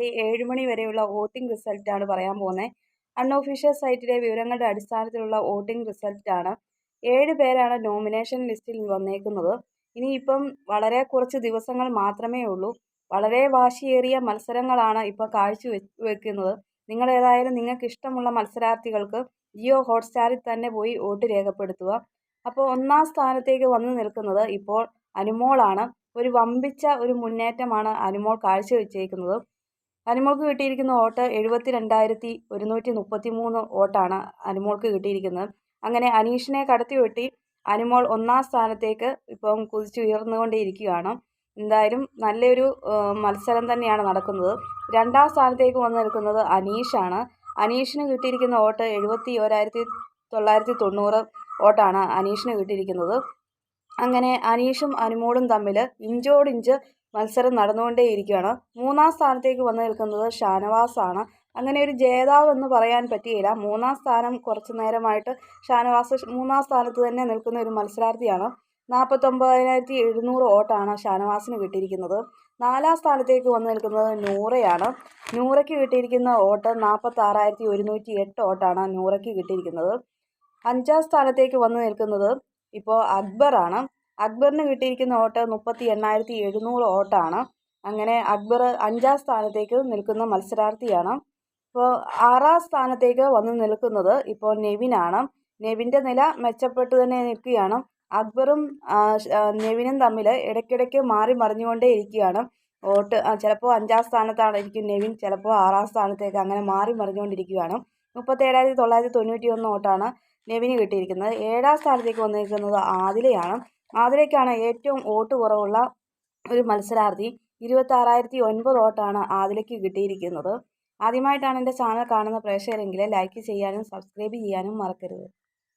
രാവിലെ ഏഴ് മണി വരെയുള്ള വോട്ടിംഗ് റിസൾട്ടാണ് പറയാൻ പോകുന്നത്. അൺഒഫീഷ്യൽ സൈറ്റിലെ വിവരങ്ങളുടെ അടിസ്ഥാനത്തിലുള്ള വോട്ടിംഗ് റിസൾട്ടാണ്. ഏഴ് പേരാണ് നോമിനേഷൻ ലിസ്റ്റിൽ വന്നേക്കുന്നത്. ഇനിയിപ്പം വളരെ കുറച്ച് ദിവസങ്ങൾ മാത്രമേ ഉള്ളൂ. വളരെ വാശിയേറിയ മത്സരങ്ങളാണ് ഇപ്പോൾ കാഴ്ച വെക്കുന്നത്. നിങ്ങൾ ഏതായാലും നിങ്ങൾക്ക് ഇഷ്ടമുള്ള മത്സരാർത്ഥികൾക്ക് ജിയോ ഹോട്ട്സ്റ്റാറിൽ തന്നെ പോയി വോട്ട് രേഖപ്പെടുത്തുക. അപ്പോൾ ഒന്നാം സ്ഥാനത്തേക്ക് വന്നു നിൽക്കുന്നത് ഇപ്പോൾ അനുമോളാണ്. ഒരു വമ്പിച്ച ഒരു മുന്നേറ്റമാണ് അനുമോൾ കാഴ്ചവെച്ചേക്കുന്നത് അനുമോൾക്ക് കിട്ടിയിരിക്കുന്ന വോട്ട് എഴുപത്തി രണ്ടായിരത്തി ഒരുന്നൂറ്റി മുപ്പത്തി മൂന്ന് വോട്ടാണ് അനുമോൾക്ക് കിട്ടിയിരിക്കുന്നത്. അങ്ങനെ അനീഷിനെ കടത്തി വെട്ടി അനുമോൾ ഒന്നാം സ്ഥാനത്തേക്ക് ഇപ്പം കുതിച്ചുയർന്നുകൊണ്ടേയിരിക്കുകയാണ് എന്തായാലും നല്ലൊരു മത്സരം തന്നെയാണ് നടക്കുന്നത്. രണ്ടാം സ്ഥാനത്തേക്ക് വന്നു നിൽക്കുന്നത് അനീഷാണ്. അനീഷിന് കിട്ടിയിരിക്കുന്ന വോട്ട് എഴുപത്തി ഒരായിരത്തി തൊള്ളായിരത്തി തൊണ്ണൂറ് വോട്ടാണ് അനീഷിന് കിട്ടിയിരിക്കുന്നത്. അങ്ങനെ അനീഷും അനുമോളും തമ്മിൽ ഇഞ്ചോടിഞ്ച് മത്സരം നടന്നുകൊണ്ടേയിരിക്കുകയാണ്. മൂന്നാം സ്ഥാനത്തേക്ക് വന്നു നിൽക്കുന്നത് ഷാനവാസാണ്. അങ്ങനെ ഒരു ജേതാവ് എന്ന് പറയാൻ പറ്റിയില്ല. മൂന്നാം സ്ഥാനം കുറച്ചു നേരമായിട്ട് ഷാനവാസ് മൂന്നാം സ്ഥാനത്ത് തന്നെ നിൽക്കുന്ന ഒരു മത്സരാർത്ഥിയാണ്. നാൽപ്പത്തൊമ്പതിനായിരത്തി എഴുന്നൂറ് വോട്ടാണ് ഷാനവാസിന് കിട്ടിയിരിക്കുന്നത്. നാലാം സ്ഥാനത്തേക്ക് വന്നു നിൽക്കുന്നത് നൂറയാണ്. നൂറയ്ക്ക് കിട്ടിയിരിക്കുന്ന വോട്ട് നാൽപ്പത്താറായിരത്തി ഒരുന്നൂറ്റി എട്ട് വോട്ടാണ് നൂറയ്ക്ക് കിട്ടിയിരിക്കുന്നത്. അഞ്ചാം സ്ഥാനത്തേക്ക് വന്നു നിൽക്കുന്നത് ഇപ്പോൾ അക്ബറാണ്. അക്ബറിന് കിട്ടിയിരിക്കുന്ന വോട്ട് മുപ്പത്തി എണ്ണായിരത്തി എഴുന്നൂറ് വോട്ടാണ് അങ്ങനെ അക്ബർ അഞ്ചാം സ്ഥാനത്തേക്ക് നിൽക്കുന്ന മത്സരാർത്ഥിയാണ്. ഇപ്പോൾ ആറാം സ്ഥാനത്തേക്ക് വന്ന് നിൽക്കുന്നത് ഇപ്പോൾ നെവിനാണ്. നെവിന്റെ നില മെച്ചപ്പെട്ട് തന്നെ നിൽക്കുകയാണ്. അക്ബറും നെവിനും തമ്മിൽ ഇടയ്ക്കിടയ്ക്ക് മാറി മറിഞ്ഞുകൊണ്ടേ ഇരിക്കുകയാണ്. വോട്ട് ചിലപ്പോൾ അഞ്ചാം സ്ഥാനത്തായിരിക്കും നെവിൻ ചിലപ്പോൾ ആറാം സ്ഥാനത്തേക്ക് അങ്ങനെ മാറി മറിഞ്ഞുകൊണ്ടിരിക്കുകയാണ്. മുപ്പത്തേഴായിരത്തി തൊള്ളായിരത്തി തൊണ്ണൂറ്റി ഒന്ന് വോട്ടാണ് നെവിന് കിട്ടിയിരിക്കുന്നത്. ഏഴാം സ്ഥാനത്തേക്ക് വന്നിരിക്കുന്നത് ആദിലയാണ്. ആദിലയ്ക്കാണ് ഏറ്റവും വോട്ട് കുറവുള്ള ഒരു മത്സരാർത്ഥി. ഇരുപത്തി ആറായിരത്തി ഒൻപത് വോട്ടാണ് ആദിലയ്ക്ക് കിട്ടിയിരിക്കുന്നത്. ആദ്യമായിട്ടാണ് എന്റെ ചാനൽ കാണുന്ന പ്രേക്ഷകരെങ്കിൽ ലൈക്ക് ചെയ്യാനും സബ്സ്ക്രൈബ് ചെയ്യാനും മറക്കരുത്.